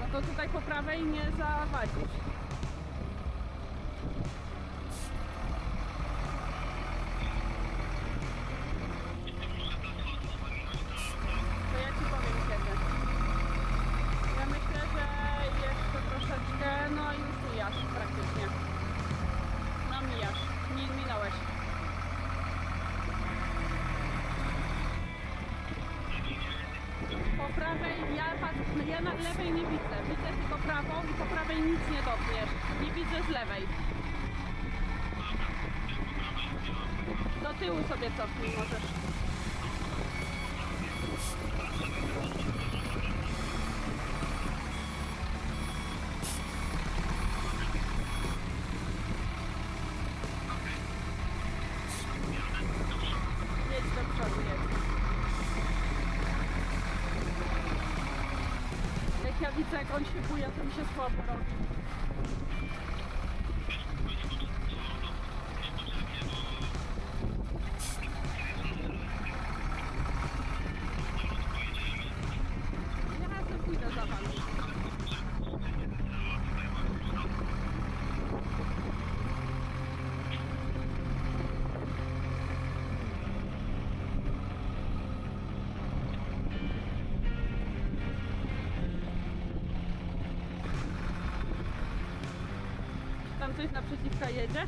No to tutaj po prawej nie zawadzisz. To ja ci powiem kiedy. Ja myślę, że jeszcze troszeczkę, no już mijasz praktycznie. No mijasz, mi, minąłeś. Po prawej, ja, patrz, ja na lewej nie widzę. Widzę tylko prawą i po prawej nic nie dotkniesz. Nie widzę z lewej. Do tyłu sobie cofnij możesz. Jak on się buja, to mi się słabo robi. Coś naprzeciwka jedzie?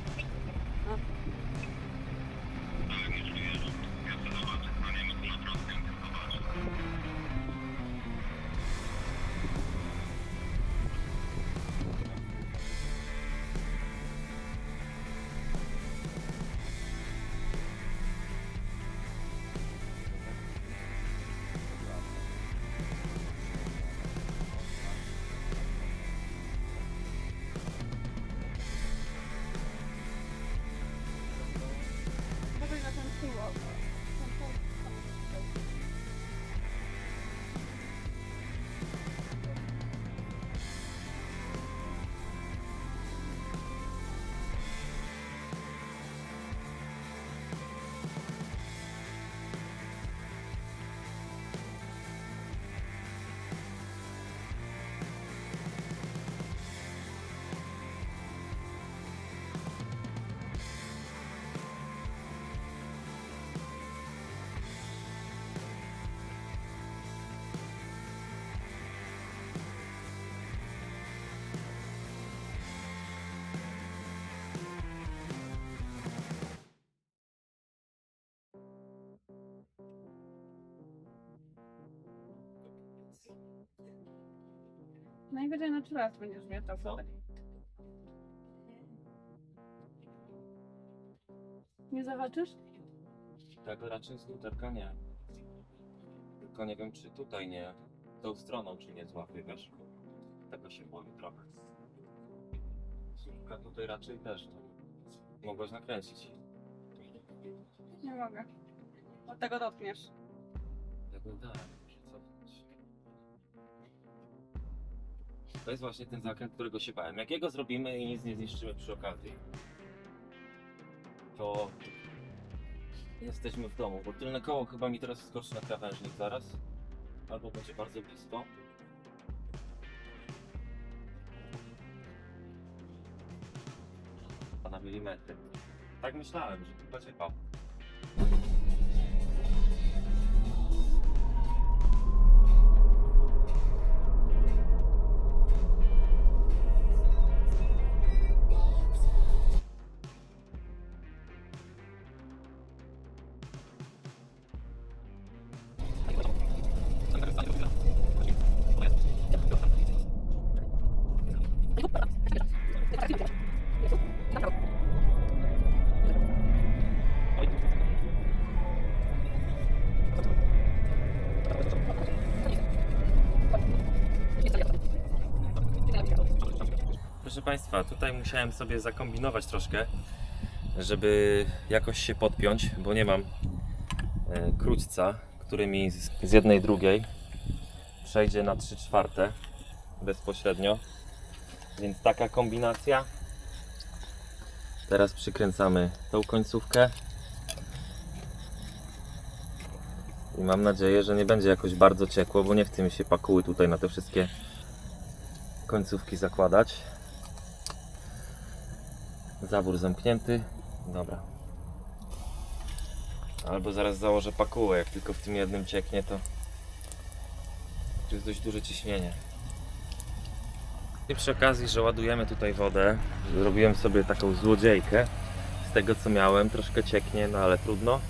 Najwyżej na trzy raz będziesz miał sobie. Nie zobaczysz? Tak, raczej z luterka nie. Tylko nie wiem, czy tutaj nie, tą stroną, czy nie złapie, wiesz. Tego się boję trochę. Słupka tutaj raczej też, no. Mogłaś nakręcić. Nie mogę. Od tego dotkniesz. Tego tak, muszę cofnąć. To jest właśnie ten zakręt, którego się bałem. Jak jego zrobimy i nic nie zniszczymy przy okazji, to jesteśmy w domu, bo tylne koło chyba mi teraz wskoczy na krawężnik zaraz. Albo będzie bardzo blisko. Na milimetry. Tak myślałem, że tu będzie pał. Proszę Państwa, tutaj musiałem sobie zakombinować troszkę, żeby jakoś się podpiąć, bo nie mam e, króćca, który mi z, jednej drugiej przejdzie na 3 czwarte bezpośrednio. Więc taka kombinacja Teraz przykręcamy tą końcówkę. I mam nadzieję, że nie będzie jakoś bardzo ciekło, bo nie chcę mi się pakuły tutaj na te wszystkie końcówki zakładać. Zawór zamknięty. Dobra. Albo zaraz założę pakułę, jak tylko w tym jednym cieknie, to jest dość duże ciśnienie. I przy okazji, że ładujemy tutaj wodę, zrobiłem sobie taką złodziejkę z tego co miałem. Troszkę cieknie, no ale trudno.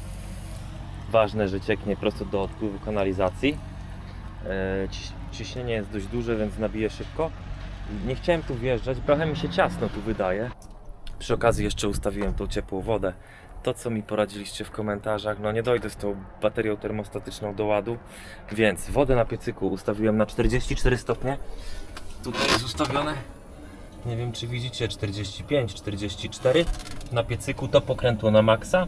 Ważne, że cieknie prosto do odpływu kanalizacji. E, ciś- Ciśnienie jest dość duże, więc nabije szybko. Nie chciałem tu wjeżdżać, trochę mi się ciasno tu wydaje. Przy okazji jeszcze ustawiłem tą ciepłą wodę. To co mi poradziliście w komentarzach, no nie dojdę z tą baterią termostatyczną do ładu, więc wodę na piecyku ustawiłem na 44 stopnie. Tutaj jest ustawione, nie wiem czy widzicie, 45, 44. Na piecyku to pokrętło na maksa,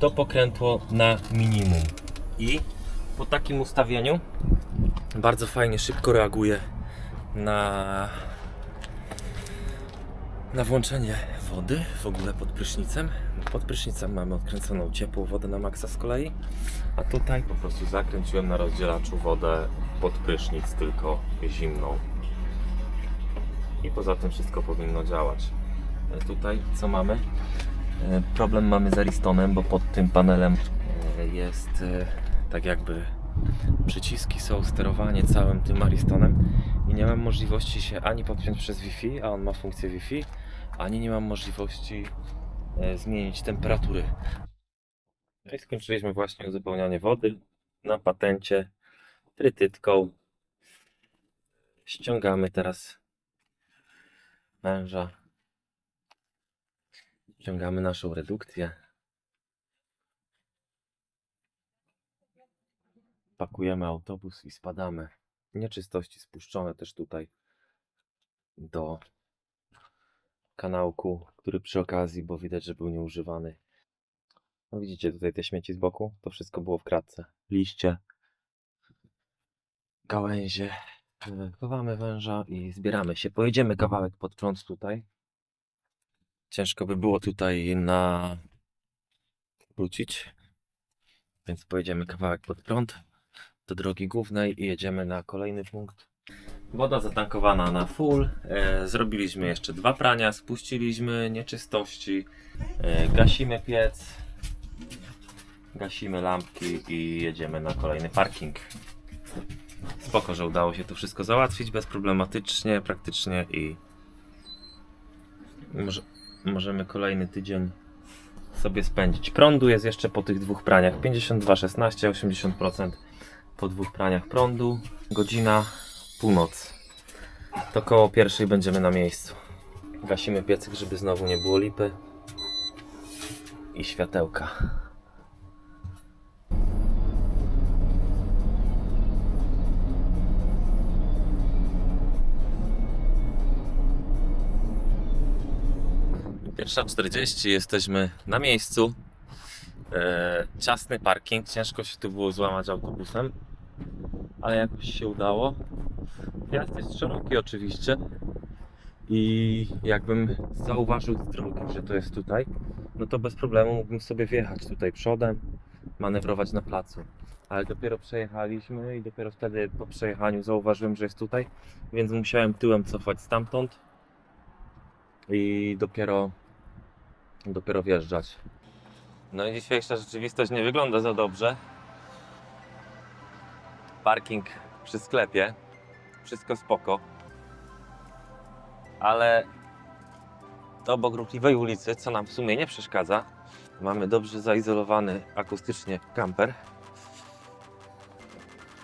to pokrętło na minimum. I po takim ustawieniu bardzo fajnie, szybko reaguje na na włączenie wody w ogóle pod prysznicem. Pod prysznicem mamy odkręconą ciepłą wodę na maksa z kolei, a tutaj po prostu zakręciłem na rozdzielaczu wodę pod prysznic, tylko zimną. I poza tym wszystko powinno działać. E, Tutaj co mamy? E, Problem mamy z Aristonem, bo pod tym panelem e, jest tak jakby przyciski są, sterowanie całym tym Aristonem i nie mam możliwości się ani podpiąć przez Wi-Fi, a on ma funkcję Wi-Fi, ani nie mam możliwości e, zmienić temperatury. No i skończyliśmy właśnie uzupełnianie wody na patencie trytytką. Ściągamy teraz męża. Ściągamy naszą redukcję. Pakujemy autobus i spadamy. Nieczystości spuszczone też tutaj do kanałku, który przy okazji, bo widać, że był nieużywany. No widzicie tutaj te śmieci z boku? To wszystko było w kratce. Liście, gałęzie. Chowamy węża i zbieramy się. Pojedziemy kawałek pod prąd tutaj. Ciężko by było tutaj na wrócić. Więc pojedziemy kawałek pod prąd do drogi głównej i jedziemy na kolejny punkt. Woda zatankowana na full. E, zrobiliśmy jeszcze dwa prania, spuściliśmy nieczystości, e, gasimy piec, gasimy lampki i jedziemy na kolejny parking. Spoko, że udało się to wszystko załatwić bezproblematycznie, praktycznie i może, możemy kolejny tydzień sobie spędzić. Prądu jest jeszcze po tych dwóch praniach 52, 16, 80% po dwóch praniach prądu. Godzina północ. To koło pierwszej będziemy na miejscu. Gasimy piecyk, żeby znowu nie było lipy. I światełka. Pierwsza 40, jesteśmy na miejscu. E, ciasny parking, ciężko się tu było złamać autobusem, ale jakoś się udało. Wjazd jest szeroki oczywiście i jakbym zauważył z drogi, że to jest tutaj, no to bez problemu mógłbym sobie wjechać tutaj przodem, manewrować na placu. Ale dopiero przejechaliśmy i dopiero wtedy po przejechaniu zauważyłem, że jest tutaj, więc musiałem tyłem cofać stamtąd i dopiero, dopiero wjeżdżać. No i dzisiejsza rzeczywistość nie wygląda za dobrze. Parking przy sklepie. Wszystko spoko. Ale obok ruchliwej ulicy, co nam w sumie nie przeszkadza, mamy dobrze zaizolowany akustycznie kamper.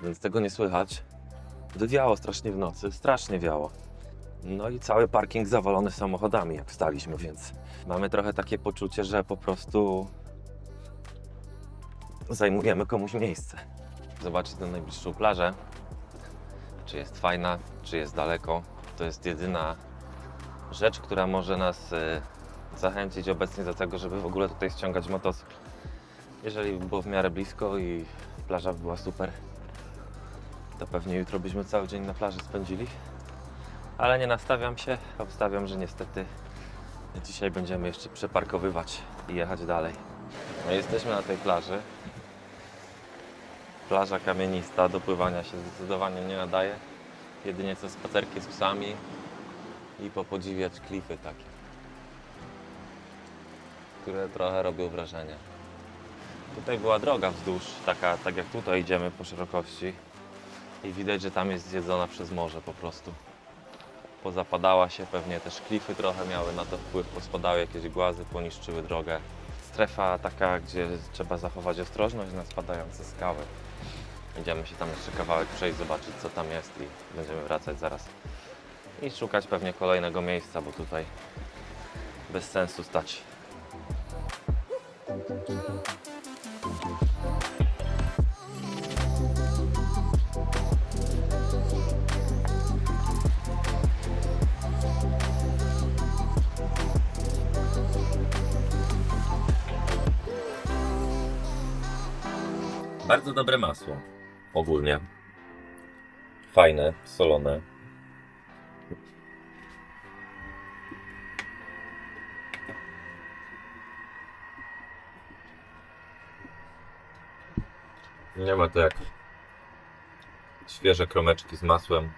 Więc tego nie słychać. Wiało strasznie w nocy, strasznie wiało. No i cały parking zawalony samochodami, jak wstaliśmy, więc mamy trochę takie poczucie, że po prostu zajmujemy komuś miejsce. Zobaczyć tę najbliższą plażę, czy jest fajna, czy jest daleko. To jest jedyna rzecz, która może nas e, zachęcić obecnie do tego, żeby w ogóle tutaj ściągać motocykl. Jeżeli by było w miarę blisko i plaża by była super, to pewnie jutro byśmy cały dzień na plaży spędzili. Ale nie nastawiam się, obstawiam, że niestety Dzisiaj będziemy jeszcze przeparkowywać i jechać dalej. No jesteśmy na tej plaży. Plaża kamienista, do pływania się zdecydowanie nie nadaje. Jedynie co spacerki z psami i popodziwiać klify takie, które trochę robią wrażenie. Tutaj była droga wzdłuż, taka, tak jak tutaj idziemy po szerokości i widać, że tam jest zjedzona przez morze po prostu. Pozapadała się, pewnie też klify trochę miały na to wpływ, pospadały jakieś głazy, poniszczyły drogę. Strefa taka, gdzie trzeba zachować ostrożność na spadające skały. Idziemy się tam jeszcze kawałek przejść, zobaczyć co tam jest i będziemy wracać zaraz. I szukać pewnie kolejnego miejsca, bo tutaj bez sensu stać. Bardzo dobre masło. Ogólnie. Fajne, solone. Nie ma to jak świeże kromeczki z masłem.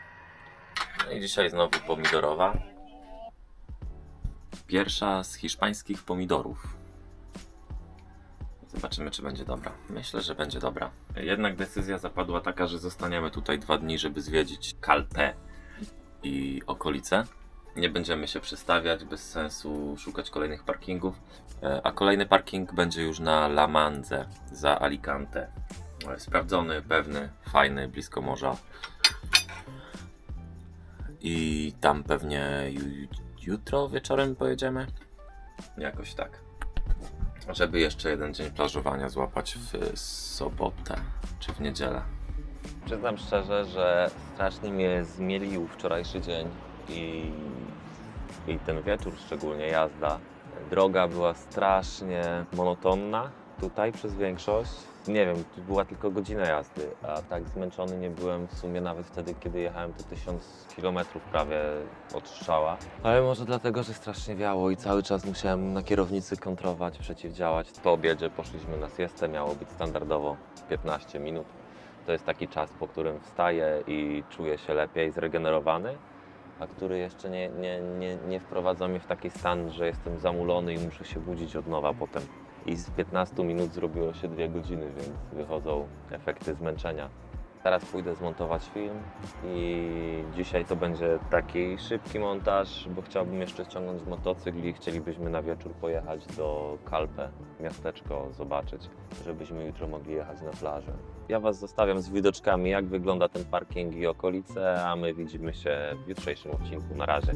No i dzisiaj znowu pomidorowa. Pierwsza z hiszpańskich pomidorów. Zobaczymy, czy będzie dobra. Myślę, że będzie dobra. Jednak decyzja zapadła taka, że zostaniemy tutaj dwa dni, żeby zwiedzić Calpe i okolice. Nie będziemy się przestawiać, bez sensu szukać kolejnych parkingów. E, A kolejny parking będzie już na La Manze za Alicante. E, Sprawdzony, pewny, fajny, blisko morza. I tam pewnie ju- jutro wieczorem pojedziemy. Jakoś tak żeby jeszcze jeden dzień plażowania złapać w sobotę czy w niedzielę. Przyznam szczerze, że strasznie mnie zmielił wczorajszy dzień i, i ten wieczór, szczególnie jazda. Droga była strasznie monotonna tutaj przez większość. Nie wiem, była tylko godzina jazdy, a tak zmęczony nie byłem w sumie nawet wtedy, kiedy jechałem te tysiąc kilometrów prawie od strzała. Ale może dlatego, że strasznie wiało i cały czas musiałem na kierownicy kontrować, przeciwdziałać. Po obiedzie poszliśmy na siestę, miało być standardowo 15 minut. To jest taki czas, po którym wstaję i czuję się lepiej, zregenerowany, a który jeszcze nie, nie, nie, nie wprowadza mnie w taki stan, że jestem zamulony i muszę się budzić od nowa potem. I z 15 minut zrobiło się 2 godziny, więc wychodzą efekty zmęczenia. Teraz pójdę zmontować film i dzisiaj to będzie taki szybki montaż, bo chciałbym jeszcze ściągnąć motocykl i chcielibyśmy na wieczór pojechać do Kalpe, miasteczko zobaczyć, żebyśmy jutro mogli jechać na plażę. Ja Was zostawiam z widoczkami, jak wygląda ten parking i okolice, a my widzimy się w jutrzejszym odcinku. Na razie.